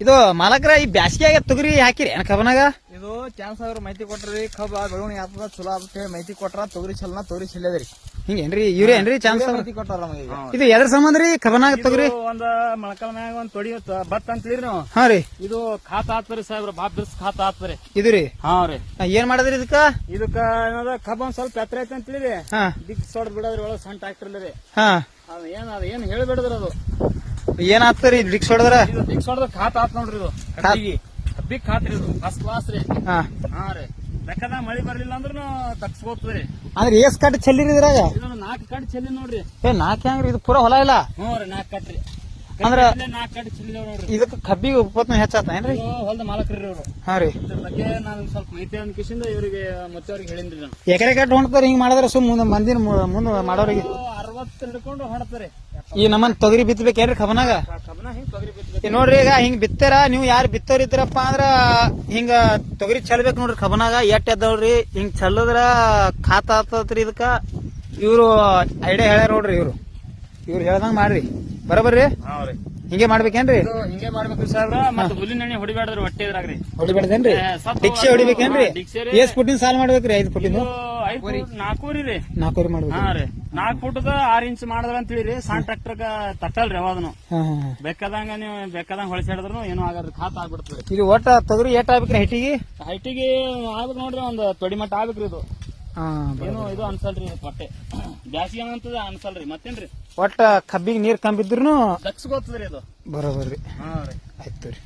ಇದು ಮಾಲಕ್ರ ಈ ಬ್ಯಾಸಿಗೆ ತೊಗರಿ ಹಾಕಿರಿ. ಏನ್ ಕಬನಾಗ ಇದು ಚಾನ್ಸ್ ಅವ್ರ ಮಾಹಿತಿ ಕೊಟ್ರಿ ಕಬ್ಬ ಬೆಳವಣಿಗೆ ಆತದ ಚಲೋ ಆಗ್ತದೆ ಮಾಹಿತಿ ಕೊಟ್ರ ತೊಗರಿ ಚಲನ ತೊಗರಿ ಚೆಲ್ಲದ್ರಿ ಹಿಂಗೇನ್ರಿ ಇವ್ರಿ ಏನ್ರಿ ಚಾನ್ಸ್ ಮಾಹಿತಿ ಕೊಟ್ಟಾರ ನಮಗೆ ಈಗ. ಇದು ಎದ್ರ ಸಂಬಂಧ ರೀ ಕಬನಾಗ ತೊಗರಿ? ಒಂದ ಮೊಳಕಲ್ ಮ್ಯಾಗ ಒಂದ್ ತೊಡಿ ತ- ಅಂತ ಅಂತೀರಿ ನಾವು. ಹಾ ರೀ. ಇದು ಖಾತ ಆತ್ರಿ ಸಾಹೇಬ್ರ ಬಾ ಬಿರ್ಸ್ ಖಾತ ಆತ್ರಿ. ಇದು ರೀ? ಹಾ ರೀ. ಆ, ಏನ್ ಮಾಡದ್ರಿ ಇದಕ್ಕ? ಇದಕ್ಕ ಏನದ ಕಬ್ಬ ಒಂದ್ ಸ್ವಲ್ಪ ಎತ್ತರ ಐತೆ ಅಂತೇಳಿ ಹಾ. ದಿಕ್ ಸೊಡ್ ಬಿಡದ್ರಿ ಒಳಗ್ ಸಣ್ಣ ಟ್ರಾಕ್ಟರ್ ರೀ. ಹಾ. ಅದ್ ಏನ್ ಅದ ಏನ್ ಹೇಳಿಬಿಡದ್ರಿ ಅದು. ಏನ್ ಆಗ್ತರಿ ಡಿಕ್ಸ್ ಹೊಡದ್ರ? ಇದು ದಿಕ್ ಸೊಡ್ದ ಖಾತ್ ಆತ್ ನೋಡ್ರಿ ಇದು ಕಬ್ಬಿಗೆ ಕಬ್ಬಿಗ್ ಖಾತ್ರಿ ಇದು ಫಸ್ಟ್ ಕ್ಲಾಸ್ ರೀ. ಹಾ. ಹಾ ರೀ. ಲೆಕ್ಕದಾಗ ಮಳಿ ಬರ್ಲಿಲ್ಲ ಅಂದ್ರೂ ತಗ್ಸ್ಕೋತದ್ರಿ ಅಂದ್ರೆ ಏಸ್ ಕಟ್ ಚೆಲ್ಲಿರಿ ಇದ್ರಾಗ? ನಾಲ್ಕು ಕಟ್ ಚೆಲ್ಲಿ ನೋಡ್ರಿ. ಏ ನಾಲ್ಕು ಹೆಂಗ್ರಿ? ಇದು ಪೂರಾ ಹೊಲ ಇಲ್ಲ? ಹ್ಞೂ ರೀ ನಾಲ್ಕು ಕಟ್ರಿ ಅಂದ್ರ ನಾಲ್ಕು ಕಟ್ ಚೆಲ್ಲಿದೇವ್ ನೋಡ್ರಿ. ಇದಕ್ಕ ಕಬ್ಬಿಗೆ ಉತ್ಪನ್ನ ಹೆಚ್ಚಾತ ಏನ್ರಿ? ಇದು ಹೊಲ್ದ ಮಾಲಕ್ರಿ ಇವ್ರು. ಹಾ ರೀ. ಇದ್ರ ಬಗ್ಗೆ ನಾನು ಸ್ವಲ್ಪ ಮಾಹಿತಿ ಅನ್ಕಿಸಿಂದ ಇವರಿಗೆ ಮತ್ತೆ ಅವ್ರಿಗೆ ಹೇಳಿನ್ರಿ ನಾನು. ಎಕರೆ ಕಟ್ ಹೊಣ್ತಾರ ಹಿಂಗ್ ಮಾಡಿದ್ರೆ ಸುಮ್ ಮುಂದೆ ಮಂದಿನ ಮುಂದೆ ಮಾಡೋರಿಗೆ. ಅರವತ್ತು ಹಿಡ್ಕೊಂಡು ಹೊಡ್ತಾರೆ ಈ ನಮ್ಮನ್ ತೊಗರಿ ಬಿತ್ತಬೇಕೇನ್ರಿ ಕಬನಾಗ ಕಬ್ಬನ ಹಿಂಗ್ ತೊಗರಿ ಬಿತ್ತಬೇಕು ಈಗ ನೋಡ್ರಿ ಈಗ ಹಿಂಗ್ ಬಿತ್ತಾರ ನೀವು ಯಾರು ಬಿತ್ತೋರ್ ಇದ್ರಪ್ಪ ಅಂದ್ರ ಹಿಂಗ ತೊಗರಿ ಚೆಲ್ಬೇಕು ನೋಡ್ರಿ ಕಬನಾಗ ಎಟ್ ಎದ್ದವ್ರಿ ಹಿಂಗ್ ಚೆಲ್ಲದ್ರ ಖಾತ ಆತತ್ರಿ ಇದಕ್ಕ. ಇವ್ರು ಐಡಿಯಾ ಹೇಳ್ಯಾರ ನೋಡ್ರಿ ಇವ್ರು. ಇವ್ರು ಹೇಳ್ದಂಗ್ ಮಾಡ್ರಿ. ಬರಬರ್ರಿ ಹಾ ರೀ. ಹಿಂಗೆ ಮಾಡ್ಬೇಕೇನ್ರಿ? ಇದು ಹಿಂಗೆ ಮಾಡ್ಬೇಕು ಸಾಹೇಬ್ರ ಮತ್ತೆ ಹುಲ್ಲಿನ ಎಣ್ಣೆ ಹೊಡಿಬ್ಯಾಡ್ರಿ ಹೊಟ್ಟೆ ಇದ್ರಾಗ್ರಿ ಹೊಡಿಬೇಡ್ದೇನ್ರಿ? ಏ, ಸತ್ತು ಡಿಕ್ಷೆ ಹೊಡಿಬೇಕೇನ್ರಿ? ಹಾ, ಡಿಕ್ಷೆ ರೀ. ಎಷ್ಟ್ ಫುಟಿನ ಸಾಲ್ ಮಾಡ್ಬೇಕ್ರಿ ಐದು ಫುಟಿನ ಫುಟ್ ನಾಲ್ಕೂರಿ ರೀ. ನಾಲ್ಕೂರಿ ಮಾಡ್ಬೇಕು. ಹಾ ರೀ. ನಾಲ್ಕು ಫುಟ್ದ ಆರ್ ಇಂಚ್ ಮಾಡಿದ್ರ ಅಂತ ಹೇಳಿ ಸಣ್ಣ ಟ್ರಾಕ್ಟರ್ ತಟ್ಟಲ್ರಿ ಅವಾದನು ಹಾ ಹಾ ಹಾ. ಬೇಕಾದಂಗ ನೀವು ಬೇಕಾದಂಗ ಹೊಳಸಾಡಿದ್ರು ಏನು ಆಗಲ್ರಿ. ಖಾತ ಆಗ್ಬಿಡ್ತದೆ ಇದು ಒಟ್ಟ ತೊಗರಿ ಏಟ್ ಆಗ್ಬೇಕ್ರಿ ಹೈಟಿಗೆ? ಹೈಟಿಗೆ ಆಗ್ಬೇಕು ನೋಡ್ರಿ ಒಂದು ತೊಡಿ ಮಟ್ಟ ಆಗ್ಬೇಕ್ರಿ ಇದು. ಹಾ ಏನು ಇದು ಅನ್ಸಲ್ರಿ ಇದು ಪಟ್ಟೆ. ಬ್ಯಾಸಿಗೆ ಅಂತದ ಅನ್ಸಲ್ರಿ. ಮತ್ತೇನ್ರಿ? ಒಟ್ಟ ಕಬ್ಬಿಗೆ ನೀರ್ ಕಂಬಿದ್ರು ದಕ್ಸ್ಗೋತದ್ರಿ ಇದು. ಬರೋಬರ್ರಿ. ಹಾ ರೀ. ಆಯ್ತು ರೀ